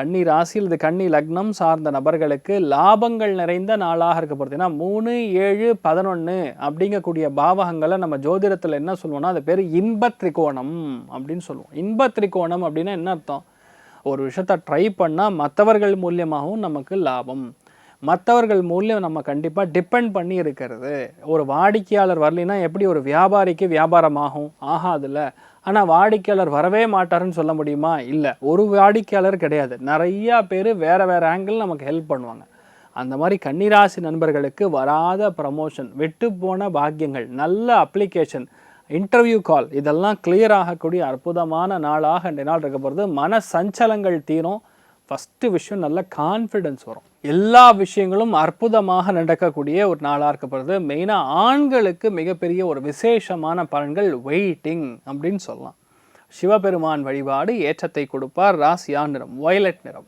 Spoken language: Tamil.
கன்னி ராசியில் இது கன்னி லக்னம் சார்ந்த நபர்களுக்கு லாபங்கள் நிறைந்த நாளாக இருக்க போகிறது ஏன்னா மூணு ஏழு பதினொன்று அப்படிங்கக்கூடிய பாவகங்களை நம்ம ஜோதிடத்தில் என்ன சொல்லுவோம்னா அது பேர் இன்ப திரிகோணம் அப்படின்னு சொல்லுவோம் இன்ப திரிகோணம் அப்படின்னா என்ன அர்த்தம்? ஒரு விஷயத்த ட்ரை பண்ணால் மற்றவர்கள் மூலியமாகவும் நமக்கு லாபம். மற்றவர்கள் மூலியம் நம்ம கண்டிப்பாக டிபெண்ட் பண்ணி இருக்கிறது. ஒரு வாடிக்கையாளர் வரலைன்னா எப்படி ஒரு வியாபாரிக்கு வியாபாரமாகும் ஆகாதுல்ல. ஆனால் வாடிக்கையாளர் வரவே மாட்டாருன்னு சொல்ல முடியுமா? இல்லை. ஒரு வாடிக்கையாளர் கிடையாது. நிறையா பேர் வேறு வேறு ஆங்கிள் நமக்கு ஹெல்ப் பண்ணுவாங்க. அந்த மாதிரி கன்னிராசி நண்பர்களுக்கு வராத ப்ரமோஷன் விட்டு போன பாக்கியங்கள் நல்ல அப்ளிகேஷன் இன்டர்வியூ கால் இதெல்லாம் கிளியர் ஆகக்கூடிய அற்புதமான நாளாக இந்த நாள் இருக்க போகிறது மன சஞ்சலங்கள் தீரும். ஃபஸ்ட்டு விஷயம் நல்ல கான்ஃபிடென்ஸ் வரும். எல்லா விஷயங்களும் அற்புதமாக நடக்கக்கூடிய ஒரு நாளாக இருக்கப்படுது. மெயினாக ஆண்களுக்கு மிகப்பெரிய ஒரு விசேஷமான பலன்கள் வெயிட்டிங் அப்படின்னு சொல்லலாம். சிவபெருமான் வழிபாடு ஏற்றத்தை கொடுப்பார். ராசியா நிறம் வயலட் நிறம்.